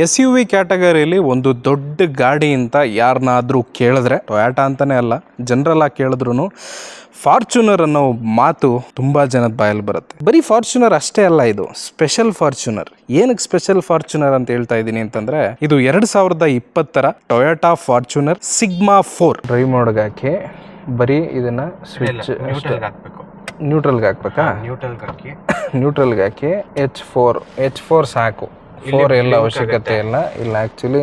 S U V ಕ್ಯಾಟಗರಿಯಲ್ಲಿ ಒಂದು ದೊಡ್ಡ ಗಾಡಿ ಅಂತ ಯಾರನ್ನಾದ್ರೂ ಕೇಳಿದ್ರೆ ಟೊಯಾಟಾ ಅಂತಾನೆ ಅಲ್ಲ ಜನರಲ್ ಆಗಿ ಕೇಳಿದ್ರು ಫಾರ್ಚುನರ್ ಅನ್ನೋ ಮಾತು ತುಂಬಾ ಜನದ ಬಾಯಲ್ಲಿ ಬರುತ್ತೆ. ಬರೀ ಫಾರ್ಚುನರ್ ಅಷ್ಟೇ ಅಲ್ಲ ಇದು ಸ್ಪೆಷಲ್ ಫಾರ್ಚುನರ್ ಏನಕ್ಕೆ ಸ್ಪೆಷಲ್ ಫಾರ್ಚುನರ್ ಅಂತ ಹೇಳ್ತಾ ಇದ್ದೀನಿ ಅಂತಂದ್ರೆ ಇದು ಎರಡ್ ಸಾವಿರದ ಇಪ್ಪತ್ತರ Toyota Fortuner Sigma four drive ಮಾಡೋಕೆ ಹಾಕಿ ಬರೀ ಇದನ್ನ ಸ್ವಿಚ್ ನ್ಯೂಟ್ರಲ್ಗೆ ಹಾಕ್ಬೇಕಾ. ನ್ಯೂಟ್ರಲ್ಗೆ ಹಾಕಿ. ನ್ಯೂಟ್ರಲ್ಗೆ ಹಾಕಿ ಎಚ್ ಫೋರ್ ಎಚ್ ಫೋರ್ ಸಾಕು. ಫೋರ್ ಎಲ್ಲ ಅವಶ್ಯಕತೆ ಇಲ್ಲ. ಇಲ್ಲಿ ಆ್ಯಕ್ಚುಲಿ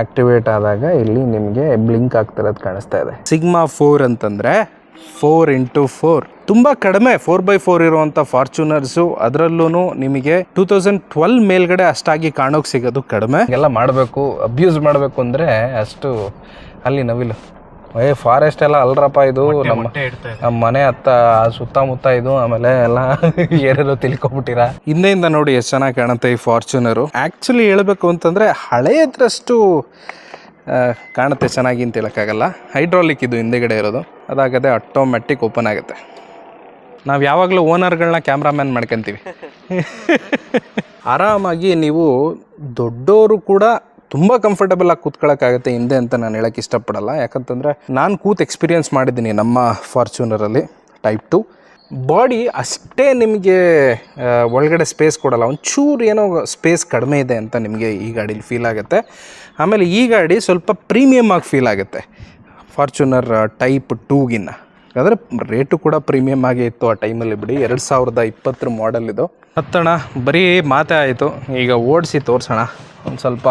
ಆಕ್ಟಿವೇಟ್ ಆದಾಗ ಇಲ್ಲಿ ನಿಮಗೆ ಬ್ಲಿಂಕ್ ಆಗ್ತಿರೋದು ಕಾಣಿಸ್ತಾ ಇದೆ. ಸಿಗ್ಮಾ ಫೋರ್ ಅಂತಂದರೆ ಫೋರ್ ಇಂಟು ಫೋರ್ ತುಂಬ ಕಡಿಮೆ ಫೋರ್ ಬೈ ಫೋರ್ ಇರುವಂಥ ಫಾರ್ಚುನರ್ಸು ಅದರಲ್ಲೂ ನಿಮಗೆ ಟೂ ತೌಸಂಡ್ ಟ್ವೆಲ್ ಮೇಲ್ಗಡೆ ಅಷ್ಟಾಗಿ ಕಾಣೋಕೆ ಸಿಗೋದು ಕಡಿಮೆ. ಎಲ್ಲ ಮಾಡಬೇಕು ಅಬ್ಯೂಸ್ ಮಾಡಬೇಕು ಅಂದರೆ ಅಷ್ಟು ಅಲ್ಲಿ ನವಿಲು. ಏ ಫಾರೆಸ್ಟ್ ಎಲ್ಲ ಅಲ್ರಪ್ಪ ಇದು ನಮ್ಮ ನಮ್ಮ ಮನೆ ಹತ್ತ ಸುತ್ತಮುತ್ತ ಇದು ಆಮೇಲೆ ಎಲ್ಲ ಏನೇನೋ ತಿಳ್ಕೊಬಿಟ್ಟಿರ? ಹಿಂದೆಯಿಂದ ನೋಡಿ ಎಷ್ಟು ಚೆನ್ನಾಗಿ ಕಾಣುತ್ತೆ ಈ ಫಾರ್ಚುನರು ಆ್ಯಕ್ಚುಲಿ ಹೇಳ್ಬೇಕು ಅಂತಂದರೆ ಹಳೆಯದ್ರಷ್ಟು ಕಾಣುತ್ತೆ ಚೆನ್ನಾಗಿ ಅಂತ ಹೇಳೋಕ್ಕಾಗಲ್ಲ. ಹೈಡ್ರಾಲಿಕ್ ಇದು ಹಿಂದೆಗಡೆ ಇರೋದು. ಅದಾಗದೆ ಆಟೋಮೆಟಿಕ್ ಓಪನ್ ಆಗುತ್ತೆ. ನಾವು ಯಾವಾಗಲೂ ಓನರ್ಗಳನ್ನ ಕ್ಯಾಮ್ರಾಮ್ಯಾನ್ ಮಾಡ್ಕೊತೀವಿ. ಆರಾಮಾಗಿ ನೀವು ದೊಡ್ಡವರು ಕೂಡ ತುಂಬ ಕಂಫರ್ಟಬಲ್ ಆಗಿ ಕೂತ್ಕೊಳ್ಳೋಕ್ಕಾಗತ್ತೆ ಹಿಂದೆ ಅಂತ ನಾನು ಹೇಳಕ್ಕೆ ಇಷ್ಟಪಡಲ್ಲ. ಯಾಕಂತಂದರೆ ನಾನು ಕೂತ್ ಎಕ್ಸ್ಪೀರಿಯನ್ಸ್ ಮಾಡಿದ್ದೀನಿ ನಮ್ಮ ಫಾರ್ಚೂನರಲ್ಲಿ ಟೈಪ್ ಟು ಬಾಡಿ ಅಷ್ಟೇ ನಿಮಗೆ ಒಳಗಡೆ ಸ್ಪೇಸ್ ಕೊಡಲ್ಲ. ಒಂಚೂರು ಏನೋ ಸ್ಪೇಸ್ ಕಡಿಮೆ ಇದೆ ಅಂತ ನಿಮಗೆ ಈ ಗಾಡೀಲಿ ಫೀಲ್ ಆಗುತ್ತೆ. ಆಮೇಲೆ ಈ ಗಾಡಿ ಸ್ವಲ್ಪ ಪ್ರೀಮಿಯಮ್ ಆಗಿ ಫೀಲ್ ಆಗುತ್ತೆ. ಫಾರ್ಚುನರ್ ಟೈಪ್ ಟೂಗಿನ್ನ ಯಾಕಂದರೆ ರೇಟು ಕೂಡ ಪ್ರೀಮಿಯಮ್ ಆಗೇ ಇತ್ತು ಆ ಟೈಮಲ್ಲಿ ಬಿಡಿ. ಎರಡು ಸಾವಿರದ ಇಪ್ಪತ್ತರ ಮಾಡೆಲ್ ಇದು. ಹತ್ತಣ, ಬರೀ ಮಾತೇ ಆಯಿತು. ಈಗ ಓಡಿಸಿ ತೋರಿಸೋಣ. ಒಂದು ಸ್ವಲ್ಪ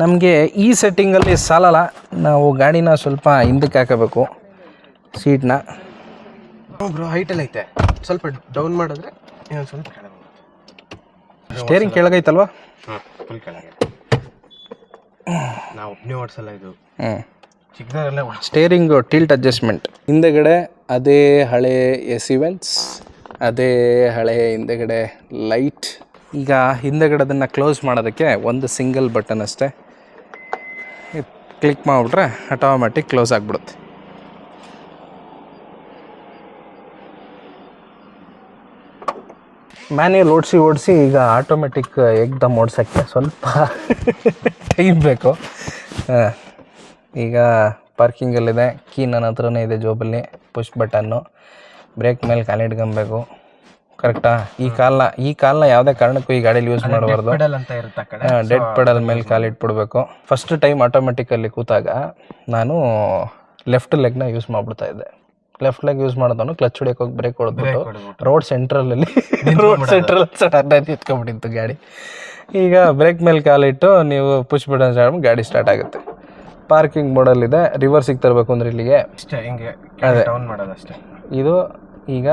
ನಮಗೆ ಈ ಸೆಟ್ಟಿಂಗಲ್ಲಿ ಸಾಲಲ್ಲ. ನಾವು ಗಾಡಿನ ಸ್ವಲ್ಪ ಹಿಂದಕ್ಕೆ ಹಾಕಬೇಕು ಸೀಟ್ನ ಬ್ರೋ ಹೈಟಲ್ಲಿ ಐತೆ. ಸ್ವಲ್ಪ ಡೌನ್ ಮಾಡಿದ್ರೆ ಇನ್ನೊಂದು ಸ್ವಲ್ಪ ಸ್ಟೇರಿಂಗ್ ಕೆಳಗೈತಲ್ವಾ? ಹಾಂ ಫುಲ್ ಕೆಳಗೆ. ನಾವು ಒಬ್ಬನೇ ಓಡಿಸಲ್ಲ ಇದು. ಹ್ಞೂ ಚಿಕ್ಕದಾಗೆಲ್ಲ ಸ್ಟೇರಿಂಗು ಸ್ಟೇರಿಂಗ್ ಟಿಲ್ಟ್ ಅಡ್ಜಸ್ಟ್ಮೆಂಟ್ ಹಿಂದೆಗಡೆ ಅದೇ ಹಳೆ ಎಸ್ ಇವೆಂಟ್ಸ್ ಅದೇ ಹಳೆ ಹಿಂದೆಗಡೆ ಲೈಟ್ ಈಗ ಹಿಂದೆಗಡೆ ಅದನ್ನು ಕ್ಲೋಸ್ ಮಾಡೋದಕ್ಕೆ ಒಂದು ಸಿಂಗಲ್ ಬಟನ್ ಅಷ್ಟೇ. ಕ್ಲಿಕ್ ಮಾಡಿಬಿಟ್ರೆ ಆಟೋಮೆಟಿಕ್ ಕ್ಲೋಸ್ ಆಗಿಬಿಡುತ್ತೆ. ಮ್ಯಾನ್ಯಲ್ ಓಡಿಸಿ ಓಡಿಸಿ ಈಗ ಆಟೋಮೆಟಿಕ್ ಏಕ್ದಮ್ ಓಡಿಸೋಕ್ಕೆ ಸ್ವಲ್ಪ ಟೈಮ್ ಬೇಕು. ಈಗ ಪಾರ್ಕಿಂಗಲ್ಲಿದೆ ಕೀ ನನ್ನ ಹತ್ರನೇ ಇದೆ ಜೋಬಲ್ಲಿ ಪುಷ್ ಬಟನ್ನು ಬ್ರೇಕ್ ಮೇಲೆ ಕಾಲಿಡ್ಕೊಬೇಕು. ಕರೆಕ್ಟಾ? ಈ ಕಾಲ್ನ ಈ ಕಾಲ್ನ ಯಾವುದೇ ಕಾರಣಕ್ಕೂ ಈ ಗಾಡಿಲಿ ಯೂಸ್ ಮಾಡಬಾರ್ದು. ಪೆಡಲ್ ಅಂತ ಇರುತ್ತೆ ಆ ಕಡೆ. ಡೆಡ್ ಪೆಡಲ್ ಮೇಲೆ ಕಾಲಿಟ್ಬಿಡ್ಬೇಕು ಫಸ್ಟ್ ಟೈಮ್ ಆಟೋಮೆಟಿಕಲ್ಲಿ ಕೂತಾಗ ನಾನು ಲೆಫ್ಟ್ ಲೆಗ್ನ ಯೂಸ್ ಮಾಡ್ಬಿಡ್ತಾ ಇದ್ದೆ. ಲೆಫ್ಟ್ ಲೆಗ್ ಯೂಸ್ ಮಾಡೋದನ್ನು ಕ್ಲಚ್ ಹೊಡಿಯೋಕೆ ಹೋಗಿ ಬ್ರೇಕ್ ಹೊಡೆದ್ಬಿಟ್ಟು ರೋಡ್ ರೋಡ್ ಸೆಂಟ್ರಲಲ್ಲಿ ರೋಡ್ ಸೆಂಟ್ರಲ್ ಸಡನ್ ನಿಂತ್ಕೊಂಡ್ಬಿಟ್ಟಿತ್ತು ಗಾಡಿ. ಈಗ ಬ್ರೇಕ್ ಮೇಲೆ ಕಾಲಿಟ್ಟು ನೀವು ಪುಷ್ ಬಿಡೋ ಸ್ಟಾರ್ಟ್ ಗಾಡಿ ಸ್ಟಾರ್ಟ್ ಆಗುತ್ತೆ. ಪಾರ್ಕಿಂಗ್ ಮೋಡಲ್ಲಿದೆ ರಿವರ್ಸಿಗೆ ತರಬೇಕು ಅಂದ್ರೆ ಇಲ್ಲಿಗೆ. ಅಷ್ಟೇ ಹಿಂಗೆ ಡೌನ್ ಮಾಡೋದು ಅಷ್ಟೇ ಇದು ಈಗ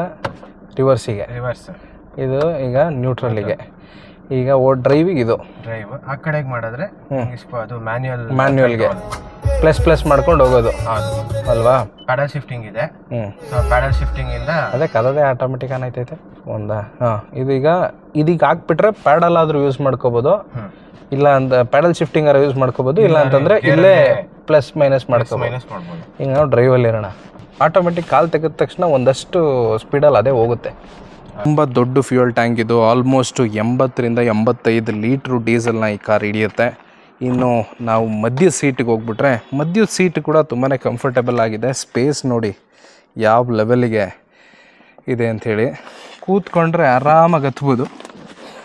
ರಿವರ್ಸಿಗೆ ರಿವರ್ಸ್ ಇದು ಈಗ ನ್ಯೂಟ್ರಲಿಗೆ ಈಗ ಓ ಡ್ರೈವಿಗೆ ಇದು. ಡ್ರೈವ್ ಆ ಕಡೆಗೆ ಮಾಡಿದ್ರೆ ಅದು ಮ್ಯಾನ್ಯುಯಲ್ ಮ್ಯಾನ್ಯುವಲ್ಗೆ ಪ್ಲಸ್ ಪ್ಲಸ್ ಮಾಡ್ಕೊಂಡು ಹೋಗೋದು. ಅಲ್ವಾ? ಪ್ಯಾಡಲ್ ಶಿಫ್ಟಿಂಗ್ ಇದೆ. ಹ್ಞೂ ಸೊ ಪ್ಯಾಡಲ್ ಶಿಫ್ಟಿಂಗ್ ಇಂದ ಅದೇ ಕದದೇ ಆಟೋಮೆಟಿಕ್ ಅನ್ನೈತೈತೆ ಒಂದಾ? ಹಾಂ ಇದೀಗ ಇದೀಗ ಹಾಕ್ಬಿಟ್ರೆ ಪ್ಯಾಡಲ್ ಆದರೂ ಯೂಸ್ ಮಾಡ್ಕೋಬೋದು. ಇಲ್ಲ ಅಂತ ಪ್ಯಾಡಲ್ ಶಿಫ್ಟಿಂಗ್ ಆರ ಯೂಸ್ ಮಾಡ್ಕೋಬೋದು. ಇಲ್ಲ ಅಂತಂದ್ರೆ ಇಲ್ಲೇ ಪ್ಲಸ್ ಮೈನಸ್ ಮಾಡ್ಕೋಬೋದು. ಮಾಡ್ಬೋದು. ಈಗ ನಾವು ಡ್ರೈವಲ್ಲಿ ಇರೋಣ. ಆಟೋಮೆಟಿಕ್ ಕಾಲ್ ತೆಗೆದ ತಕ್ಷಣ ಒಂದಷ್ಟು ಸ್ಪೀಡಲ್ಲಿ ಅದೇ ಹೋಗುತ್ತೆ. ತುಂಬ ದೊಡ್ಡ ಫ್ಯೂಯಲ್ ಟ್ಯಾಂಕ್ ಇದು. ಆಲ್ಮೋಸ್ಟ್ ಎಂಬತ್ತರಿಂದ ಎಂಬತ್ತೈದು ಲೀಟ್ರು ಡೀಸೆಲ್ನ ಈ ಕಾರ್ ಹಿಡಿಯುತ್ತೆ. ಇನ್ನು ನಾವು ಮಧ್ಯ ಸೀಟಿಗೆ ಹೋಗ್ಬಿಟ್ರೆ ಮಧ್ಯ ಸೀಟ್ ಕೂಡ ತುಂಬಾ ಕಂಫರ್ಟಬಲ್ ಆಗಿದೆ. ಸ್ಪೇಸ್ ನೋಡಿ ಯಾವ ಲೆವೆಲಿಗೆ ಇದೆ ಅಂಥೇಳಿ ಕೂತ್ಕೊಂಡ್ರೆ ಆರಾಮಾಗಿ ಹತ್ಬೋದು.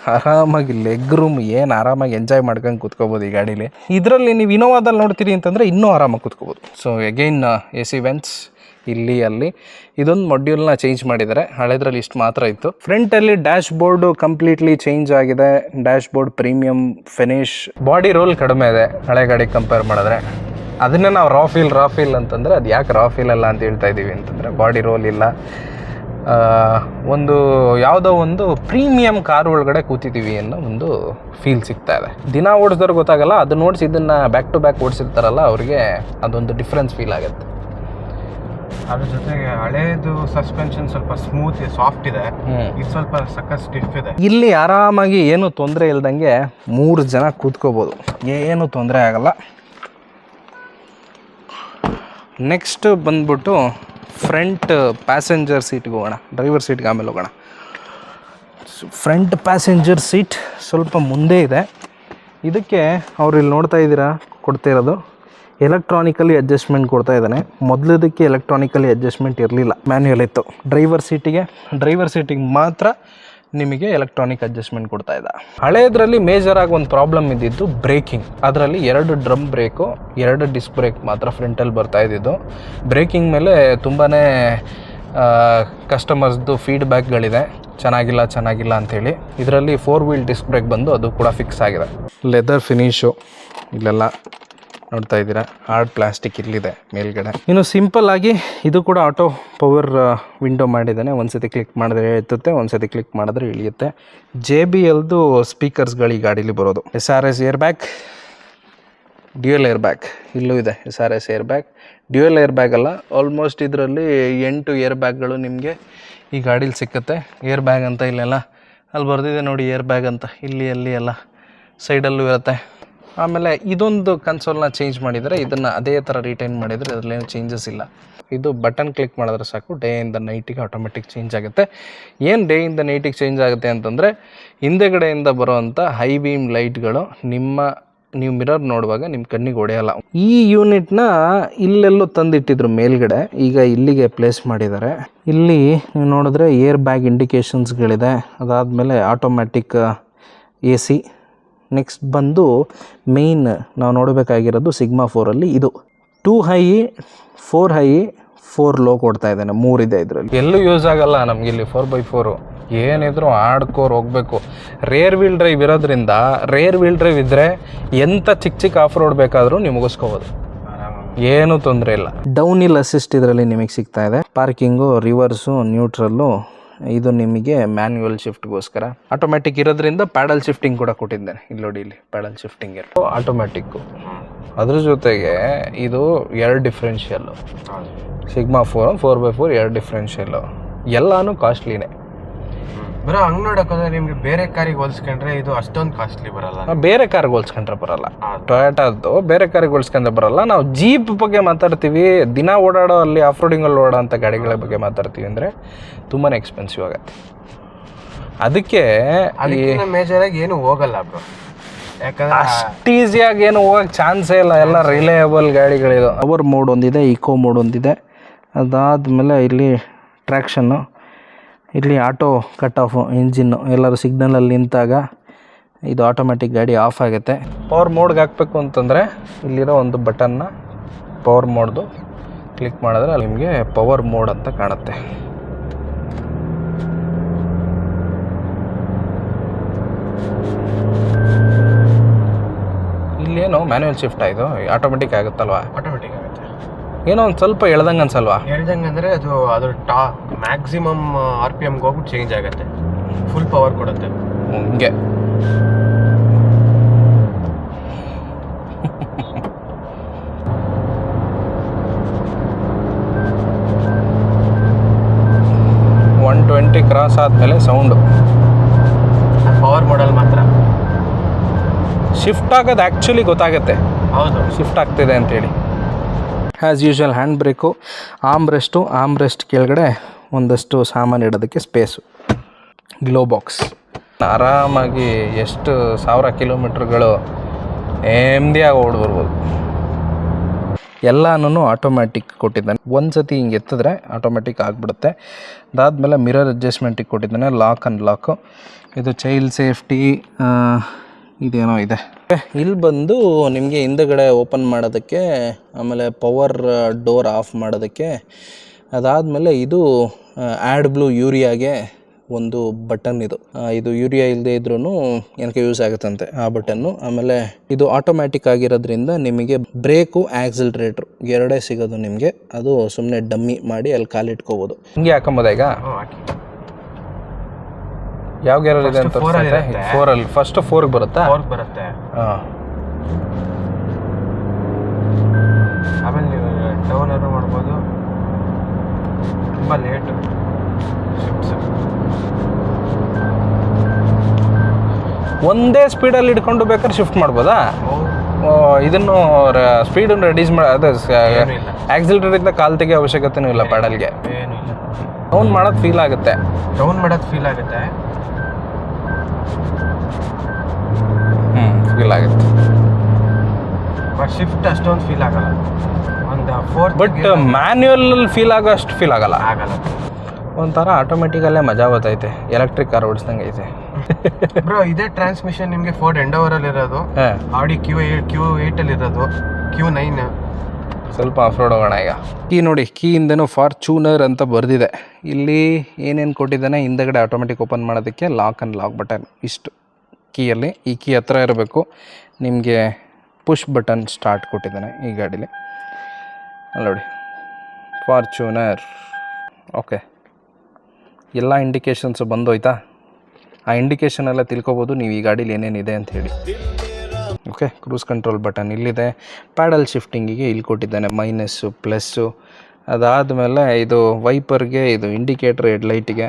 ಆರಾಮಾಗಿ ಲೆಗ್ ರೂಮ್ ಏನು ಆರಾಮಾಗಿ ಎಂಜಾಯ್ ಮಾಡ್ಕೊಂಡು ಕೂತ್ಕೋಬೋದು ಈ ಗಾಡೀಲಿ. ಇದರಲ್ಲಿ ನೀವು ಇನೋವಾದಲ್ಲಿ ನೋಡ್ತೀರಿ ಅಂತಂದರೆ ಇನ್ನೂ ಆರಾಮಾಗಿ ಕೂತ್ಕೋಬೋದು. So again A C vents ಇಲ್ಲಿ, ಅಲ್ಲಿ. ಇದೊಂದು ಮಾಡ್ಯೂಲ್ನ ಚೇಂಜ್ ಮಾಡಿದ್ದಾರೆ. ಹಳೆದ್ರಲ್ಲಿ ಇಷ್ಟು ಮಾತ್ರ ಇತ್ತು. ಫ್ರಂಟಲ್ಲಿ ಡ್ಯಾಶ್ ಬೋರ್ಡು ಕಂಪ್ಲೀಟ್ಲಿ ಚೇಂಜ್ ಆಗಿದೆ. Dashboard premium finish body roll ಕಡಿಮೆ ಇದೆ. ಹಳೆ ಗಾಡಿಗೆ ಕಂಪೇರ್ ಮಾಡಿದ್ರೆ. ಅದನ್ನೇ ನಾವು ರಾ ಫೀಲ್ ರಾ ಫೀಲ್ ಅಂತಂದರೆ ಅದು ಯಾಕೆ ರಾ ಫೀಲ್ ಅಲ್ಲ ಅಂತ ಹೇಳ್ತಾ ಇದ್ದೀವಿ ಅಂತಂದರೆ ಬಾಡಿ ರೋಲ್ ಇಲ್ಲ. ಒಂದು ಯಾವುದೋ ಒಂದು ಪ್ರೀಮಿಯಂ ಕಾರ್ ಒಳಗಡೆ ಕೂತಿದ್ದೀವಿ ಅನ್ನೋ ಒಂದು ಫೀಲ್ ಸಿಗ್ತಾ ಇದೆ. ದಿನ ಓಡಿಸಿದ್ರೆ ಗೊತ್ತಾಗಲ್ಲ, ಅದನ್ನ ಓಡಿಸಿ ಇದನ್ನು ಬ್ಯಾಕ್ ಟು ಬ್ಯಾಕ್ ಓಡಿಸಿರ್ತಾರಲ್ಲ, ಅವ್ರಿಗೆ ಅದೊಂದು ಡಿಫ್ರೆನ್ಸ್ ಫೀಲ್ ಆಗುತ್ತೆ. ಅದ್ರ ಜೊತೆಗೆ ಹಳೇದು ಸಸ್ಪೆನ್ಷನ್ ಸ್ವಲ್ಪ ಸ್ಮೂತ್ ಸಾಫ್ಟ್ ಇದೆ. ಇದು ಸ್ವಲ್ಪ ಸಖತ್ ಸ್ಟಿಫ್ ಇದೆ. ಇಲ್ಲಿ ಆರಾಮಾಗಿ ಏನು ತೊಂದರೆ ಇಲ್ದಂಗೆ ಮೂರು ಜನ ಕೂತ್ಕೋಬೋದು. ಏನು ತೊಂದರೆ ಆಗಲ್ಲ. ನೆಕ್ಸ್ಟ್ ಬಂದ್ಬಿಟ್ಟು ಫ್ರಂಟ್ ಪ್ಯಾಸೆಂಜರ್ ಸೀಟ್ಗೆ ಹೋಗೋಣ. ಡ್ರೈವರ್ ಸೀಟ್ಗೆ ಆಮೇಲೆ ಹೋಗೋಣ. ಫ್ರಂಟ್ ಪ್ಯಾಸೆಂಜರ್ ಸೀಟ್ ಸ್ವಲ್ಪ ಮುಂದೆ ಇದೆ. ಇದಕ್ಕೆ ಅವ್ರು ಇಲ್ಲಿ ನೋಡ್ತಾ ಇದ್ದೀರಾ? ಕೊಡ್ತಿರೋದು ಎಲೆಕ್ಟ್ರಾನಿಕಲಿ ಅಡ್ಜಸ್ಟ್ಮೆಂಟ್ ಕೊಡ್ತಾ ಇದ್ದಾನೆ. ಮೊದಲದಕ್ಕೆ ಎಲೆಕ್ಟ್ರಾನಿಕಲಿ ಅಡ್ಜಸ್ಟ್ಮೆಂಟ್ ಇರಲಿಲ್ಲ. ಮ್ಯಾನ್ಯುಯಲ್ ಇತ್ತು. ಡ್ರೈವರ್ ಸೀಟಿಗೆ ಡ್ರೈವರ್ ಸೀಟಿಗೆ ಮಾತ್ರ ನಿಮಗೆ ಎಲೆಕ್ಟ್ರಾನಿಕ್ ಅಡ್ಜಸ್ಟ್ಮೆಂಟ್ ಕೊಡ್ತಾ ಇದ್ದ. ಹಳೆಯದ್ರಲ್ಲಿ ಮೇಜರ್ ಆಗಿ ಒಂದು ಪ್ರಾಬ್ಲಮ್ ಇದ್ದಿದ್ದು ಬ್ರೇಕಿಂಗ್ ಅದರಲ್ಲಿ ಎರಡು ಡ್ರಮ್ ಬ್ರೇಕು ಎರಡು ಡಿಸ್ಕ್ ಬ್ರೇಕ್ ಮಾತ್ರ ಫ್ರಂಟಲ್ಲಿ ಬರ್ತಾ ಇದ್ದಿದ್ದು. ಬ್ರೇಕಿಂಗ್ ಮೇಲೆ ತುಂಬಾ ಕಸ್ಟಮರ್ಸ್ದು ಫೀಡ್ಬ್ಯಾಕ್ಗಳಿದೆ ಚೆನ್ನಾಗಿಲ್ಲ ಚೆನ್ನಾಗಿಲ್ಲ ಅಂಥೇಳಿ. ಇದರಲ್ಲಿ ಫೋರ್ ವೀಲ್ ಡಿಸ್ಕ್ ಬ್ರೇಕ್ ಬಂದು ಅದು ಕೂಡ ಫಿಕ್ಸ್ ಆಗಿದೆ. ಲೆದರ್ ಫಿನಿಷು ಇಲ್ಲೆಲ್ಲ ನೋಡ್ತಾ ಇದ್ದೀರಾ? ಹಾರ್ಡ್ ಪ್ಲಾಸ್ಟಿಕ್ ಇಲ್ಲಿದೆ ಮೇಲ್ಗಡೆ. ಇನ್ನು ಸಿಂಪಲ್ ಆಗಿ ಇದು ಕೂಡ ಆಟೋ ಪವರ್ ವಿಂಡೋ ಮಾಡಿದ್ದಾನೆ. ಒಂದ್ಸತಿ ಕ್ಲಿಕ್ ಮಾಡಿದ್ರೆ ಎತ್ತುತ್ತೆ, ಒಂದ್ಸತಿ ಕ್ಲಿಕ್ ಮಾಡಿದ್ರೆ ಇಳಿಯುತ್ತೆ. ಜೆ ಬಿ ಎಲ್ದು ಸ್ಪೀಕರ್ಸ್ಗಳು ಈ ಗಾಡೀಲಿ ಬರೋದು. S R S air bag dual air bag ಇಲ್ಲೂ ಇದೆ S R S air bag dual air bag ಅಲ್ಲ ಆಲ್ಮೋಸ್ಟ್ ಇದರಲ್ಲಿ ಎಂಟು ಏರ್ ಬ್ಯಾಗ್ಗಳು ನಿಮಗೆ ಈ ಗಾಡೀಲಿ ಸಿಕ್ಕುತ್ತೆ. ಏರ್ ಬ್ಯಾಗ್ ಅಂತ ಇಲ್ಲೆಲ್ಲ, ಅಲ್ಲಿ ಬರೆದಿದೆ ನೋಡಿ ಏರ್ ಬ್ಯಾಗ್ ಅಂತ. ಇಲ್ಲಿ, ಅಲ್ಲಿ ಎಲ್ಲ ಸೈಡಲ್ಲೂ ಇರುತ್ತೆ. ಆಮೇಲೆ ಇದೊಂದು ಕನ್ಸೋಲ್ನ ಚೇಂಜ್ ಮಾಡಿದರೆ ಇದನ್ನು ಅದೇ ಥರ ರಿಟೈನ್ ಮಾಡಿದರೆ ಅದರಲ್ಲೇನು ಚೇಂಜಸ್ ಇಲ್ಲ. ಇದು ಬಟನ್ ಕ್ಲಿಕ್ ಮಾಡಿದ್ರೆ ಸಾಕು ಡೇ ಇಂದ ನೈಟಿಗೆ ಆಟೋಮೆಟಿಕ್ ಚೇಂಜ್ ಆಗುತ್ತೆ. ಏನು ಡೇ ಇಂದ ನೈಟಿಗೆ ಚೇಂಜ್ ಆಗುತ್ತೆ ಅಂತಂದರೆ, ಹಿಂದೆಗಡೆಯಿಂದ ಬರುವಂಥ ಹೈ ಬೀಮ್ ಲೈಟ್ಗಳು ನಿಮ್ಮ, ನೀವು ಮಿರರ್ ನೋಡುವಾಗ ನಿಮ್ಮ ಕಣ್ಣಿಗೆ ಹೊಡೆಯಲ್ಲ. ಈ ಯೂನಿಟ್ನ ಇಲ್ಲೆಲ್ಲೋ ತಂದಿಟ್ಟಿದ್ರು ಮೇಲ್ಗಡೆ, ಈಗ ಇಲ್ಲಿಗೆ ಪ್ಲೇಸ್ ಮಾಡಿದ್ದಾರೆ. ಇಲ್ಲಿ ನೀವು ನೋಡಿದ್ರೆ ಏರ್ ಬ್ಯಾಗ್ ಇಂಡಿಕೇಶನ್ಸ್ಗಳಿದೆ ಅದಾದಮೇಲೆ ಆಟೋಮ್ಯಾಟಿಕ್ ಎ ಸಿ ನೆಕ್ಸ್ಟ್ ಬಂದು ಮೇಯ್ನ್ ನಾವು ನೋಡಬೇಕಾಗಿರೋದು ಸಿಗ್ಮಾ ಫೋರಲ್ಲಿ ಇದು. Two high four high four low ಕೊಡ್ತಾ ಇದ್ದಾನೆ ಮೂರಿದೆ ಇದರಲ್ಲಿ. ಎಲ್ಲೂ ಯೂಸ್ ಆಗಲ್ಲ ನಮ್ಗೆ ಇಲ್ಲಿ ಫೋರ್ ಬೈ ಫೋರು ಏನಿದ್ರು ಆಡ್ಕೋರ್ ಹೋಗ್ಬೇಕು. ರೇರ್ ವೀಲ್ ಡ್ರೈವ್ ಇರೋದ್ರಿಂದ ರೇರ್ ವೀಲ್ ಡ್ರೈವ್ ಇದ್ದರೆ ಎಂಥ ಚಿಕ್ಕ ಚಿಕ್ಕ ಆಫ್ ರೋಡ್ ಬೇಕಾದರೂ ನೀವು ಮುಗಿಸ್ಕೋಬೋದು ಏನೂ ತೊಂದರೆ ಇಲ್ಲ. ಡೌನ್ ಇಲ್ ಅಸಿಸ್ಟ್ ಇದರಲ್ಲಿ ನಿಮಗೆ ಸಿಗ್ತಾ ಇದೆ. ಪಾರ್ಕಿಂಗು ರಿವರ್ಸು ನ್ಯೂಟ್ರಲ್ಲು ಇದು ನಿಮಗೆ ಮ್ಯಾನ್ಯುವಲ್ ಶಿಫ್ಟ್ಗೋಸ್ಕರ ಆಟೋಮ್ಯಾಟಿಕ್ ಇರೋದ್ರಿಂದ ಪ್ಯಾಡಲ್ ಶಿಫ್ಟಿಂಗ್ ಕೂಡ ಕೊಟ್ಟಿದ್ದೇನೆ. ಇಲ್ಲಿ ನೋಡಿ ಇಲ್ಲಿ ಪ್ಯಾಡಲ್ ಶಿಫ್ಟಿಂಗ್ ಇರೋ ಆಟೋಮ್ಯಾಟಿಕ್ಕು ಅದ್ರ ಜೊತೆಗೆ ಇದು ಎರಡು differential Sigma four four by four ಎರಡು ಡಿಫ್ರೆನ್ಷಿಯಲ್ಲು ಎಲ್ಲಾನು ಕಾಸ್ಟ್ಲಿನೇ ಬ್ರೋ ಹಂಗ್ ನೋಡಕ್ ಹೋದ್ರೆ ನಿಮ್ಗೆ ಬೇರೆ ಕಾರಿಗೆ ಹೋಲ್ಸ್ಕೊಂಡ್ರೆ ಇದು ಅಷ್ಟೊಂದು ಕಾಸ್ಟ್ಲಿ ಬರಲ್ಲ. ಬೇರೆ ಕಾರ್ಗೆ ಹೋಲ್ಸ್ಕೊಂಡ್ರೆ ಬರಲ್ಲ. ಟೊಯಾಟದ್ದು ಬೇರೆ ಕಾರಿಗೆ ಹೋಲ್ಸ್ಕೊಂಡ್ರೆ ಬರಲ್ಲ. ನಾವು ಜೀಪ್ ಬಗ್ಗೆ ಮಾತಾಡ್ತೀವಿ. ದಿನ ಓಡಾಡೋ ಅಲ್ಲಿ ಆಫ್ ರೋಡಿಂಗಲ್ಲಿ ಓಡೋ ಅಂತ ಗಾಡಿಗಳ ಬಗ್ಗೆ ಮಾತಾಡ್ತೀವಿ ಅಂದರೆ ತುಂಬಾ ಎಕ್ಸ್ಪೆನ್ಸಿವ್ ಆಗುತ್ತೆ. ಅದಕ್ಕೆ ಮೇಜರ್ ಆಗಿ ಏನು ಹೋಗಲ್ಲ ಬ್ರೋ ಯಾಕಂದ್ರೆ ಅಷ್ಟು ಈಸಿಯಾಗಿ ಏನು ಹೋಗಕ್ಕೆ ಚಾನ್ಸೇ ಇಲ್ಲ. ಎಲ್ಲ ರಿಲಯಬಲ್ ಗಾಡಿಗಳಿದೆ ಅವರ್ ಮೋಡ್ ಒಂದಿದೆ ಇಕೋ ಮೋಡ್ ಒಂದಿದೆ. ಅದಾದ್ಮೇಲೆ ಇಲ್ಲಿ ಟ್ರ್ಯಾಕ್ಷನ್ನು ಇಲ್ಲಿ ಆಟೋ ಕಟ್ ಆಫು ಇಂಜಿನ್ನು ಎಲ್ಲರೂ ಸಿಗ್ನಲಲ್ಲಿ ನಿಂತಾಗ ಇದು ಆಟೋಮೆಟಿಕ್ ಗಾಡಿ ಆಫ್ ಆಗುತ್ತೆ. ಪವರ್ ಮೋಡ್ಗೆ ಹಾಕಬೇಕು ಅಂತಂದರೆ ಇಲ್ಲಿರೋ ಒಂದು ಬಟನ್ನ ಪವರ್ ಮೋಡ್ದು ಕ್ಲಿಕ್ ಮಾಡಿದ್ರೆ ಅಲ್ಲಿ ನಿಮಗೆ ಪವರ್ ಮೋಡ್ ಅಂತ ಕಾಣುತ್ತೆ. ಇಲ್ಲೇನು ಮ್ಯಾನ್ಯಲ್ ಶಿಫ್ಟ್ ಆಯಿತು ಆಟೋಮೆಟಿಕ್ ಆಗುತ್ತಲ್ವಾ? ಆಟೋಮೆಟಿಕ್ ಆಗುತ್ತೆ. ಏನೋ ಒಂದು ಸ್ವಲ್ಪ ಎಳ್ದಂಗೆ ಅನ್ಸಲ್ವಾ? ಎಳ್ದಂಗೆ ಅಂದ್ರೆ ಅದು ಅದ್ರ ಟಾ ಮ್ಯಾಕ್ಸಿಮಮ್ ಆರ್ ಪಿ ಎಮ್ಗೆ ಹೋಗ್ಬಿಟ್ಟು ಚೇಂಜ್ ಆಗುತ್ತೆ. ಫುಲ್ ಪವರ್ ಕೊಡುತ್ತೆ. ಹಂಗೆ. ಒನ್ ಟ್ವೆಂಟಿ ಕ್ರಾಸ್ ಆದಮೇಲೆ ಸೌಂಡು ಪವರ್ ಮಾಡಲ್ ಮಾತ್ರ. ಶಿಫ್ಟ್ ಆಗೋದು ಆ್ಯಕ್ಚುಲಿ ಗೊತ್ತಾಗುತ್ತೆ. ಹೌದು. ಶಿಫ್ಟ್ ಆಗ್ತಿದೆ ಅಂತೇಳಿ. As usual hand brake arm rest arm rest ಕೆಳಗಡೆ ಒಂದಷ್ಟು ಸಾಮಾನು ಇಡೋದಕ್ಕೆ ಸ್ಪೇಸು. Glow box. ಆರಾಮಾಗಿ ಎಷ್ಟು ಸಾವಿರ ಕಿಲೋಮೀಟ್ರ್ಗಳು ನೆಮ್ಮದಿಯಾಗಿ ಓಡ್ ಬರ್ಬೋದು. ಎಲ್ಲನೂ ಆಟೋಮ್ಯಾಟಿಕ್ ಕೊಟ್ಟಿದ್ದಾನೆ. ಒಂದು ಸತಿ ಹಿಂಗೆ ಎತ್ತಿದ್ರೆ ಆಟೋಮ್ಯಾಟಿಕ್ ಆಗಿಬಿಡುತ್ತೆ. ಅದಾದಮೇಲೆ ಮಿರರ್ ಅಡ್ಜಸ್ಟ್ಮೆಂಟಿಗೆ ಕೊಟ್ಟಿದ್ದಾನೆ. ಲಾಕ್ ಆ್ಯಂಡ್ ಲಾಕು ಇದು ಚೈಲ್ಡ್ ಸೇಫ್ಟಿ ಇದೇನೋ ಇದೆ. ಇಲ್ಲಿ ಬಂದು ನಿಮಗೆ ಹಿಂದುಗಡೆ ಓಪನ್ ಮಾಡೋದಕ್ಕೆ ಆಮೇಲೆ ಪವರ್ ಡೋರ್ ಆಫ್ ಮಾಡೋದಕ್ಕೆ ಅದಾದಮೇಲೆ ಇದು ಆ್ಯಡ್ ಬ್ಲೂ ಯೂರಿಯಾಗೆ ಒಂದು ಬಟನ್ ಇದು. ಇದು ಯೂರಿಯಾ ಇಲ್ಲದೆ ಇದ್ರೂ ಏನಕ್ಕೆ ಯೂಸ್ ಆಗುತ್ತಂತೆ ಆ ಬಟನ್ನು. ಆಮೇಲೆ ಇದು ಆಟೋಮ್ಯಾಟಿಕ್ ಆಗಿರೋದ್ರಿಂದ ನಿಮಗೆ ಬ್ರೇಕು ಆಕ್ಸಿಲ್ರೇಟ್ರು ಎರಡೇ ಸಿಗೋದು ನಿಮಗೆ. ಅದು ಸುಮ್ಮನೆ ಡಮ್ಮಿ ಮಾಡಿ ಅಲ್ಲಿ ಕಾಲಿಟ್ಕೋಬೋದು ಹಿಂಗೆ ಹಾಕೊಂಬೋದಾ ಈಗ? ಯಾವ ಗೇರ್ ಇದೆ ಅಂತ ಅಲ್ಲಿ. ಫೋರಲ್ಲಿ ಫಸ್ಟ್ ಫೋರ್ ಬರುತ್ತಾ? ಬರುತ್ತೆ. ಹಾಂ. ಆಮೇಲೆ ನೀವು ಅವರು ಮಾಡ್ಬೋದು? ತುಂಬ ಲೇಟು ಶಿಪ್ಸ್ ಒಂದೇ ಸ್ಪೀಡಲ್ಲಿ ಹಿಡ್ಕೊಂಡು ಬೇಕಾದ್ರೆ ಶಿಫ್ಟ್ ಮಾಡ್ಬೋದಾ? ಇದನ್ನು ಸ್ಪೀಡನ್ನು ರೆಡ್ಯೂಸ್ ಮಾಡಿ ಅದೇ ಆಕ್ಸಿಲೇಟರಿಂದ ಕಾಲ್ ತೆಗಿಯೋ ಅವಶ್ಯಕತೆನೂ ಇಲ್ಲ ಪ್ಯಾಡಲ್ಗೆ ಡೌನ್ ಮಾಡೋದು ಫೀಲ್ ಆಗುತ್ತೆ. ಡೌನ್ ಮಾಡೋದು ಫೀಲ್ ಆಗುತ್ತೆ. ಹ್ಞೂ ಫೀಲ್ ಆಗುತ್ತೆ. ಶಿಫ್ಟ್ ಅಷ್ಟೊಂದು ಫೀಲ್ ಆಗಲ್ಲ. ಒಂದು ಫೋರ್ ಬಟ್ ಮ್ಯಾನ್ಯುಯಲ್ ಫೀಲ್ ಆಗೋ ಅಷ್ಟು ಫೀಲ್ ಆಗಲ್ಲ. ಆಗಲ್ಲ. ಒಂಥರ ಆಟೋಮೆಟಿಕಲ್ಲೇ ಮಜಾ ಬರ್ತೈತೆ. ಎಲೆಕ್ಟ್ರಿಕ್ ಕಾರ್ ಓಡಿಸ್ದಂಗೆ ಐತೆ. ಬ್ರೋ ಇದೇ ಟ್ರಾನ್ಸ್ಮಿಷನ್ ನಿಮಗೆ ಫೋರ್ಡ್ ಎಂಡೋವರ್ ಅಲ್ಲಿ ಇರೋದು. ಆಡಿ ಕ್ಯೂ ಕ್ಯೂ ಏಟ್ ಅಲ್ಲಿ ಇರೋದು. ಕ್ಯೂ ನೈನ್ ಸ್ವಲ್ಪ ಆಫ್ ರೋಡ್ ಹೋಗೋಣ ಈಗ. ಕೀ ನೋಡಿ ಕೀಯಿಂದನೂ ಫಾರ್ಚೂನರ್ ಅಂತ ಬರೆದಿದೆ. ಇಲ್ಲಿ ಏನೇನು ಕೊಟ್ಟಿದ್ದಾನೆ ಹಿಂದಗಡೆ ಆಟೋಮೆಟಿಕ್ ಓಪನ್ ಮಾಡೋದಕ್ಕೆ ಲಾಕ್ ಆ್ಯಂಡ್ ಲಾಕ್ ಬಟನ್ ಇಷ್ಟು. ಕೀಯಲ್ಲಿ ಈ ಕೀ ಹತ್ರ ಇರಬೇಕು. ನಿಮಗೆ ಪುಷ್ ಬಟನ್ ಸ್ಟಾರ್ಟ್ ಕೊಟ್ಟಿದ್ದಾನೆ ಈ ಗಾಡೀಲಿ. ನೋಡಿ, ಫಾರ್ಚೂನರ್. ಓಕೆ. ಎಲ್ಲ ಇಂಡಿಕೇಶನ್ಸು ಬಂದೋಯ್ತಾ? ಆ ಇಂಡಿಕೇಶನ್ ಎಲ್ಲ ತಿಳ್ಕೊಬೋದು, ನೀವು ಈ ಗಾಡೀಲಿ ಏನೇನಿದೆ ಅಂತ ಹೇಳಿ. ಓಕೆ, ಕ್ರೂಸ್ ಕಂಟ್ರೋಲ್ ಬಟನ್ ಇಲ್ಲಿದೆ. ಪ್ಯಾಡಲ್ ಶಿಫ್ಟಿಂಗಿಗೆ ಇಲ್ಲಿ ಕೊಟ್ಟಿದ್ದಾನೆ, ಮೈನಸ್ಸು, ಪ್ಲಸ್ಸು. ಅದಾದಮೇಲೆ ಇದು ವೈಪರ್ಗೆ, ಇದು ಇಂಡಿಕೇಟ್ರ್ ಹೆಡ್ಲೈಟಿಗೆ.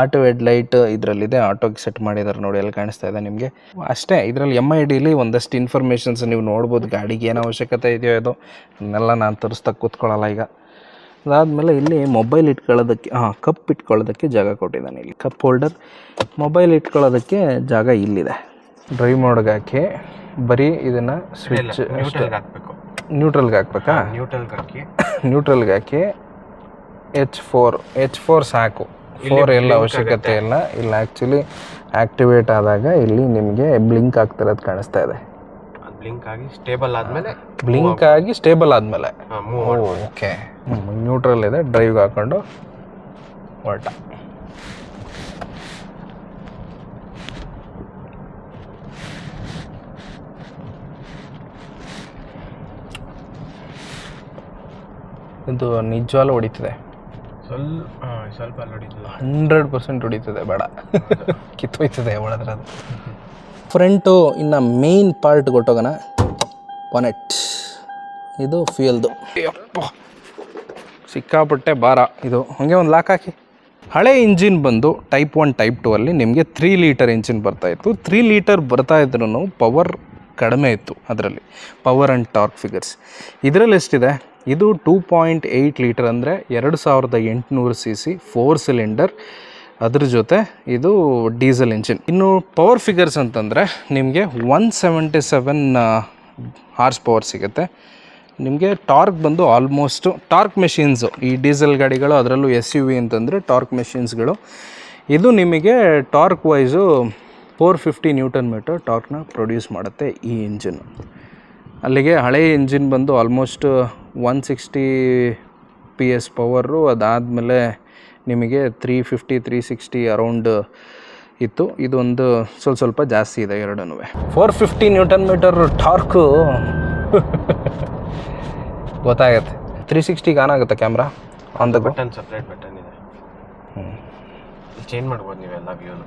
ಆಟೋ ಹೆಡ್ ಲೈಟ್ ಇದರಲ್ಲಿದೆ ಆಟೋಗೆ ಸೆಟ್ ಮಾಡಿದ್ದಾರೆ ನೋಡಿ ಅಲ್ಲಿ ಕಾಣಿಸ್ತಾ ಇದೆ ನಿಮಗೆ. ಅಷ್ಟೇ ಇದರಲ್ಲಿ ಎಂ ಐ ಡಿಲಿ ಒಂದಷ್ಟು ಇನ್ಫಾರ್ಮೇಷನ್ಸ್ ನೀವು ನೋಡ್ಬೋದು ಗಾಡಿಗೆ ಏನು ಅವಶ್ಯಕತೆ ಇದೆಯೋ ಅದು ಇದನ್ನೆಲ್ಲ ನಾನು ತರಿಸ್ತಾ ಕೂತ್ಕೊಳ್ಳಲ್ಲ ಈಗ. ಅದಾದಮೇಲೆ ಇಲ್ಲಿ ಮೊಬೈಲ್ ಇಟ್ಕೊಳ್ಳೋದಕ್ಕೆ ಹಾಂ ಕಪ್ ಇಟ್ಕೊಳ್ಳೋದಕ್ಕೆ ಜಾಗ ಕೊಟ್ಟಿದ್ದಾನೆ ಇಲ್ಲಿ. ಕಪ್ ಹೋಲ್ಡರ್ ಮೊಬೈಲ್ ಇಟ್ಕೊಳ್ಳೋದಕ್ಕೆ ಜಾಗ ಇಲ್ಲಿದೆ. ಡ್ರೈವ್ ಮೋಡ್ಗೆ ಹಾಕಿ ಬರೀ ಇದನ್ನು ಸ್ವಿಚ್ ನ್ಯೂಟ್ರಲ್ಗೆ ಹಾಕ್ಬೇಕು. ನ್ಯೂಟ್ರಲ್ಗೆ ಹಾಕ್ಬೇಕಾ? ನ್ಯೂಟ್ರಲ್ಗೆ ಹಾಕಿ. ನ್ಯೂಟ್ರಲ್ಗೆ ಹಾಕಿ ಎಚ್ ಫೋರ್ ಎಚ್ ಫೋರ್ ಸಾಕು. ಫೋರ್ ಎಲ್ಲ ಅವಶ್ಯಕತೆ ಇಲ್ಲ. ಇಲ್ಲಿ ಆ್ಯಕ್ಚುಲಿ ಆಕ್ಟಿವೇಟ್ ಆದಾಗ ಇಲ್ಲಿ ನಿಮಗೆ ಬ್ಲಿಂಕ್ ಆಗ್ತಿರೋದು ಕಾಣಿಸ್ತಾ ಇದೆ. ಬ್ಲಿಂಕ್ ಆಗಿ ಸ್ಟೇಬಲ್ ಆದಮೇಲೆ ಬ್ಲಿಂಕ್ ಆಗಿ ಸ್ಟೇಬಲ್ ಆದಮೇಲೆ. ಓಕೆ ನ್ಯೂಟ್ರಲ್ ಇದೆ. ಡ್ರೈವ್ಗೆ ಹಾಕೊಂಡು ಹೊರಟ. ಇದು ನಿಜವಾಗ್ಲೂ ಹೊಡಿತಿದೆ. ಸ್ವಲ್ಪ ಹಂಡ್ರೆಡ್ ಪರ್ಸೆಂಟ್ ಹೊಡಿತದೆ ಬೇಡ. ಕಿತ್ತೋಯ್ತದೆ ಒಳದ್ರದ್ದು ಫ್ರಂಟು ಇನ್ನು ಮೇನ್ ಪಾರ್ಟ್ ಕೊಟ್ಟೋಗೋಣ. ಪೊನೆಟ್ ಇದು ಫ್ಯೂಯಲ್ದು ಸಿಕ್ಕಾಪಟ್ಟೆ ಭಾರ ಇದು. ಹಾಗೆ ಒಂದು ಲಾಕ್ ಹಾಕಿ. ಹಳೆ ಇಂಜಿನ್ ಬಂದು ಟೈಪ್ ಒನ್ ಟೈಪ್ ಟು ಅಲ್ಲಿ ನಿಮಗೆ ತ್ರೀ ಲೀಟರ್ ಇಂಜಿನ್ ಬರ್ತಾ ಇತ್ತು. ತ್ರೀ ಲೀಟರ್ ಬರ್ತಾ ಇದ್ರೂ ಪವರ್ ಕಡಿಮೆ ಇತ್ತು ಅದರಲ್ಲಿ. ಪವರ್ ಆ್ಯಂಡ್ ಟಾರ್ಕ್ ಫಿಗರ್ಸ್ ಇದರಲ್ಲಿ ಎಷ್ಟಿದೆ? ಇದು ಟೂ ಪಾಯಿಂಟ್ ಏಯ್ಟ್ ಲೀಟರ್ ಅಂದರೆ ಎರಡು ಸಾವಿರದ ಎಂಟುನೂರು ಸಿ ಸಿ ಫೋರ್ ಸಿಲಿಂಡರ್ ಅದ್ರ ಜೊತೆ ಇದು ಡೀಸೆಲ್ ಇಂಜಿನ್ ಇನ್ನು ಪವರ್ ಫಿಗರ್ಸ್ ಅಂತಂದರೆ ನಿಮಗೆ one seventy seven horse power ಸಿಗುತ್ತೆ. ನಿಮಗೆ ಟಾರ್ಕ್ ಬಂದು ಆಲ್ಮೋಸ್ಟು ಟಾರ್ಕ್ ಮೆಷಿನ್ಸು ಈ ಡೀಸೆಲ್ ಗಾಡಿಗಳು, ಅದರಲ್ಲೂ ಎಸ್ ಯು ವಿ ಅಂತಂದರೆ ಟಾರ್ಕ್ ಮೆಷಿನ್ಸ್ಗಳು ಇದು ನಿಮಗೆ torque wise four fifty newton metre ಟಾರ್ಕ್ನ produce ಮಾಡುತ್ತೆ ಈ ಇಂಜಿನ್ ಅಲ್ಲಿಗೆ ಹಳೆಯ ಇಂಜಿನ್ ಬಂದು almost one sixty P S power ಅದಾದಮೇಲೆ ನಿಮಗೆ three fifty three sixty around ಇತ್ತು. ಇದೊಂದು ಸ್ವಲ್ಪ ಸ್ವಲ್ಪ ಜಾಸ್ತಿ ಇದೆ ಎರಡೂ four fifty newton metre torque ಗೊತ್ತಾಗತ್ತೆ. ತ್ರೀ ಸಿಕ್ಸ್ಟಿಗೆ ಆನ್ ಆಗುತ್ತೆ camera on the button separate button ಇದೆ. ಚೇಂಜ್ ಮಾಡ್ಬೋದು ನೀವೆಲ್ಲ ವ್ಯೂನು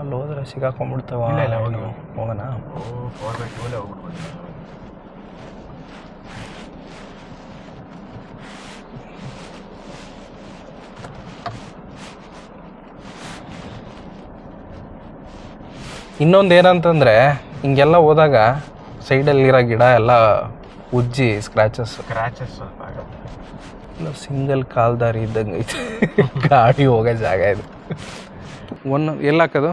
ಅಲ್ಲಿ. ಹೋದ್ರೆ ಸಿಗಾಕೊಂಡ್ಬಿಡ್ತಾವ. ಹೋಗೋಣ. ಫೋರ್ ಬೈ ಟೂಲೇ ಹೋಗ್ಬಿಡ್ಬೋದು. ಇನ್ನೊಂದು ಏನಂತಂದರೆ ಹಿಂಗೆಲ್ಲ ಹೋದಾಗ ಸೈಡಲ್ಲಿರೋ ಗಿಡ ಎಲ್ಲ ಉಜ್ಜಿ ಸ್ಕ್ರ್ಯಾಚಸ್ ಸ್ಕ್ರ್ಯಾಚಸ್ ಸ್ವಲ್ಪ ಆಗುತ್ತೆ. ಸಿಂಗಲ್ ಕಾಲ್ ದಾರಿ ಇದ್ದಂಗೆ ಐತೆ. ಗಾಡಿ ಹೋಗೋ ಜಾಗ ಇದು. ಒನ್ ಎಲ್ಲ ಹಾಕೋದು?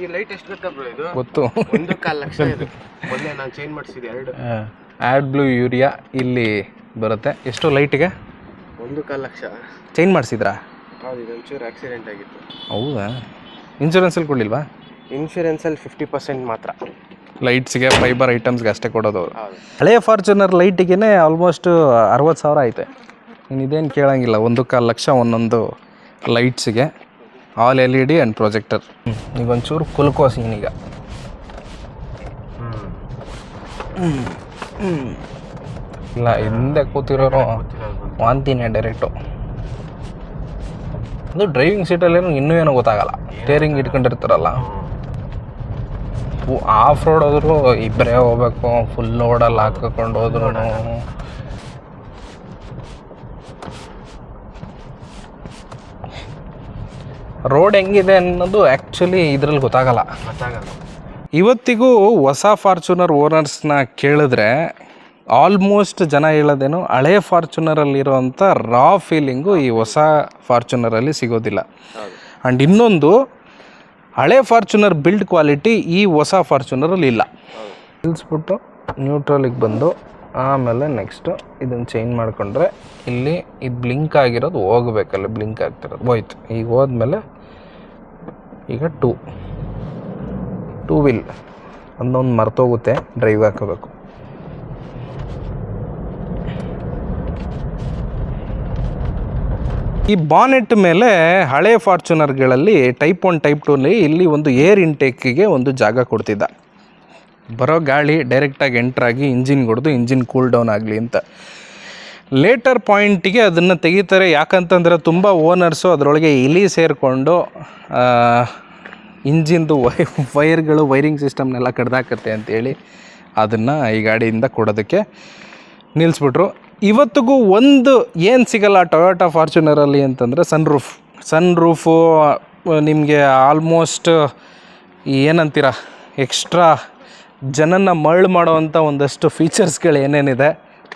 ಈ ಲೈಟ್ ಎಷ್ಟು ಗೊತ್ತಾ ಬ್ರೋ ಇದು? ಗೊತ್ತು. ಒಂದು ಕಾಲು ಲಕ್ಷ ಇದು. ಮೊದಲೇ ನಾನು ಚೇಂಜ್ ಮಾಡಿಸಿದೆ ಎರಡು. ಆ್ಯಡ್ ಬ್ಲೂ ಯೂರಿಯಾ ಇಲ್ಲಿ ಬರುತ್ತೆ. ಎಷ್ಟು ಲೈಟಿಗೆ ಒಂದು ಕಾಲು ಲಕ್ಷ. ಚೇಂಜ್ ಮಾಡಿಸಿದ್ರಾ? ಹೌದು ಇದು ಒಂಚೂರು ಆಕ್ಸಿಡೆಂಟ್ ಆಗಿತ್ತು. ಹೌದಾ? ಇನ್ಶೂರೆನ್ಸಲ್ಲಿ ಕೊಡಲಿಲ್ವಾ? ಇನ್ಶೂರೆನ್ಸಲ್ಲಿ ಫಿಫ್ಟಿ ಪರ್ಸೆಂಟ್ ಮಾತ್ರ. ಲೈಟ್ಸ್ಗೆ ಫೈಬರ್ ಐಟಮ್ಸ್ಗೆ ಅಷ್ಟೇ ಕೊಡೋದು ಅವರು. ಹಳೆ ಹಳೆಯ ಫಾರ್ಚುನರ್ ಲೈಟಿಗೆ ಆಲ್ಮೋಸ್ಟ್ ಅರವತ್ತು ಸಾವಿರ ಐತೆ. ನೀನು ಇದೇನು ಕೇಳೋಂಗಿಲ್ಲ ಒಂದು ಕಾಲು ಲಕ್ಷ ಒಂದೊಂದು ಲೈಟ್ಸಿಗೆ all L E D and projector ಈಗ ಒಂಚೂರು ಕುಲ್ಕೋ ಈಗ ಇಲ್ಲ ಹಿಂದೆ ಕೂತಿರೋರು ವಾಂತಿನೇ ಡೈರೆಕ್ಟು. ಅದು ಡ್ರೈವಿಂಗ್ ಸೀಟಲ್ಲೇನು ಇನ್ನೂ ಏನೋ ಗೊತ್ತಾಗಲ್ಲ. ಸ್ಟೇರಿಂಗ್ ಇಟ್ಕೊಂಡಿರ್ತಾರಲ್ಲ. ಆಫ್ ರೋಡ್ ಹೋದ್ರು ಇಬ್ಬರೇ ಹೋಗ್ಬೇಕು ಫುಲ್ ರೋಡಲ್ಲಿ ಹಾಕೊಂಡು ಹೋದ್ರು. ರೋಡ್ ಹೆಂಗಿದೆ ಅನ್ನೋದು ಆ್ಯಕ್ಚುಲಿ ಇದ್ರಲ್ಲಿ ಗೊತ್ತಾಗಲ್ಲ. ಗೊತ್ತಾಗಲ್ಲ. ಇವತ್ತಿಗೂ ಹೊಸ ಫಾರ್ಚುನರ್ ಓನರ್ಸ್ನ ಕೇಳಿದ್ರೆ ಆಲ್ಮೋಸ್ಟ್ ಜನ ಹೇಳೋದೇನು ಹಳೆ ಫಾರ್ಚುನರಲ್ಲಿರೋವಂಥ ರಾ ಫೀಲಿಂಗು ಈ ಹೊಸ ಫಾರ್ಚುನರಲ್ಲಿ ಸಿಗೋದಿಲ್ಲ. ಆ್ಯಂಡ್ ಇನ್ನೊಂದು ಹಳೆ ಫಾರ್ಚುನರ್ ಬಿಲ್ಡ್ ಕ್ವಾಲಿಟಿ ಈ ಹೊಸ ಫಾರ್ಚುನರಲ್ಲಿ ಇಲ್ಲ. ನಿಲ್ಲಿಸ್ಬಿಟ್ಟು ನ್ಯೂಟ್ರಲಿಗೆ ಬಂದು ಆಮೇಲೆ ನೆಕ್ಸ್ಟು ಇದನ್ನು ಚೇಂಜ್ ಮಾಡಿಕೊಂಡ್ರೆ ಇಲ್ಲಿ ಇದು ಬ್ಲಿಂಕ್ ಆಗಿರೋದು ಹೋಗಬೇಕಲ್ಲ ಬ್ಲಿಂಕ್ ಆಗ್ತಿರೋದು. ಹೋಯ್ತು. ಈಗ ಹೋದ್ಮೇಲೆ ಈಗ ಟೂ ಟೂ ವೀಲ್ ಅದನ್ನೊಂದು ಮರ್ತೋಗುತ್ತೆ ಡ್ರೈವ್ ಹಾಕೋಬೇಕು. ಈ ಬಾನೆಟ್ ಮೇಲೆ ಹಳೆ ಫಾರ್ಚುನರ್ಗಳಲ್ಲಿ ಟೈಪ್ ಒನ್ ಟೈಪ್ ಟೂಲಿ ಇಲ್ಲಿ ಒಂದು ಏರ್ ಇಂಟೇಕಿಗೆ ಒಂದು ಜಾಗ ಕೊಡ್ತಿದ್ದ. ಬರೋ ಗಾಳಿ ಡೈರೆಕ್ಟಾಗಿ ಎಂಟ್ರಾಗಿ ಇಂಜಿನ್ ಹೊಡೆದು ಇಂಜಿನ್ ಕೂಲ್ ಡೌನ್ ಆಗಲಿ ಅಂತ. ಲೇಟರ್ ಪಾಯಿಂಟಿಗೆ ಅದನ್ನು ತೆಗಿತಾರೆ. ಯಾಕಂತಂದರೆ ತುಂಬ ಓನರ್ಸು ಅದರೊಳಗೆ ಇಲಿ ಸೇರಿಕೊಂಡು ಇಂಜಿನ್ದು ವೈ ವೈರ್ಗಳು ವೈರಿಂಗ್ ಸಿಸ್ಟಮ್ನೆಲ್ಲ ಕಡ್ದಾಕತ್ತೆ ಅಂತೇಳಿ ಅದನ್ನು ಈ ಗಾಡಿಯಿಂದ ಕೊಡೋದಕ್ಕೆ ನಿಲ್ಲಿಸ್ಬಿಟ್ರು ಇವತ್ತಿಗೂ ಒಂದು ಏನು ಸಿಗಲ್ಲ ಟೊಯೋಟಾ ಫಾರ್ಚುನರಲ್ಲಿ ಅಂತಂದರೆ ಸನ್ ರೂಫ್ ಸನ್ ರೂಫು ನಿಮಗೆ ಆಲ್ಮೋಸ್ಟ್ ಏನಂತೀರ ಎಕ್ಸ್ಟ್ರಾ ಜನನ ಮರಳು ಮಾಡೋವಂಥ ಒಂದಷ್ಟು ಫೀಚರ್ಸ್ಗಳು ಏನೇನಿದೆ,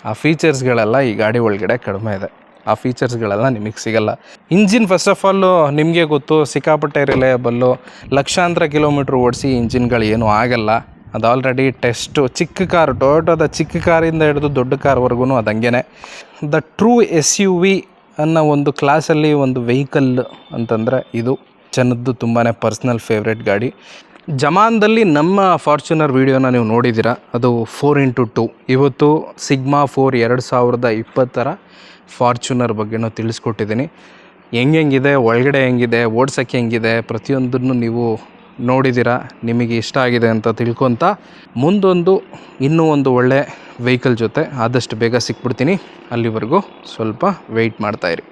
ಆ ಫೀಚರ್ಸ್ಗಳೆಲ್ಲ ಈ ಗಾಡಿ ಒಳಗಡೆ ಕಡಿಮೆ ಇದೆ. ಆ ಫೀಚರ್ಸ್ಗಳೆಲ್ಲ ನಿಮಗೆ ಸಿಗಲ್ಲ. ಇಂಜಿನ್ ಫಸ್ಟ್ ಆಫ್ ಆಲು ನಿಮಗೆ ಗೊತ್ತು, ಸಿಕ್ಕಾಪಟ್ಟೆ ರಿಲಯಬಲ್ಲು ಲಕ್ಷಾಂತರ ಕಿಲೋಮೀಟ್ರ್ ಓಡಿಸಿ ಇಂಜಿನ್ಗಳು ಏನೂ ಆಗಲ್ಲ. ಅದು ಆಲ್ರೆಡಿ ಟೆಸ್ಟು ಚಿಕ್ಕ ಕಾರು ಟೊಯೋಟೋದ ಚಿಕ್ಕ ಕಾರಿಂದ ಹಿಡಿದು ದೊಡ್ಡ ಕಾರ್ವರೆಗೂ ಅದು ಹಂಗೇನೆ. The true S U V ಅನ್ನೋ ಒಂದು ಕ್ಲಾಸಲ್ಲಿ ಒಂದು ವೆಹಿಕಲ್ ಅಂತಂದರೆ ಇದು. ಜನದ್ದು ತುಂಬಾ ಪರ್ಸ್ನಲ್ ಫೇವ್ರೆಟ್ ಗಾಡಿ. ಜಮಾನ್ದಲ್ಲಿ ನಮ್ಮ ಫಾರ್ಚುನರ್ ವೀಡಿಯೋನ ನೀವು ನೋಡಿದ್ದೀರಾ ಅದು ಫೋರ್ ಇಂಟು ಟು ಇವತ್ತು ಸಿಗ್ಮಾ ಫೋರ್ ಎರಡು ಸಾವಿರದ ಇಪ್ಪತ್ತರ ಫಾರ್ಚುನರ್ ಬಗ್ಗೆನೂ ತಿಳಿಸ್ಕೊಟ್ಟಿದ್ದೀನಿ. ಹೆಂಗೆಂಗಿದೆ ಒಳಗಡೆ ಹೆಂಗಿದೆ, ಓಡ್ಸೋಕ್ಕೆ ಹೆಂಗಿದೆ, ಪ್ರತಿಯೊಂದನ್ನು ನೀವು ನೋಡಿದ್ದೀರಾ ನಿಮಗೆ ಇಷ್ಟ ಆಗಿದೆ ಅಂತ ತಿಳ್ಕೊತ ಮುಂದೊಂದು, ಇನ್ನೂ ಒಂದು ಒಳ್ಳೆ ವೆಹಿಕಲ್ ಜೊತೆ ಆದಷ್ಟು ಬೇಗ ಸಿಕ್ಬಿಡ್ತೀನಿ. ಅಲ್ಲಿವರೆಗೂ ಸ್ವಲ್ಪ ವೆಯ್ಟ್ ಮಾಡ್ತಾಯಿರಿ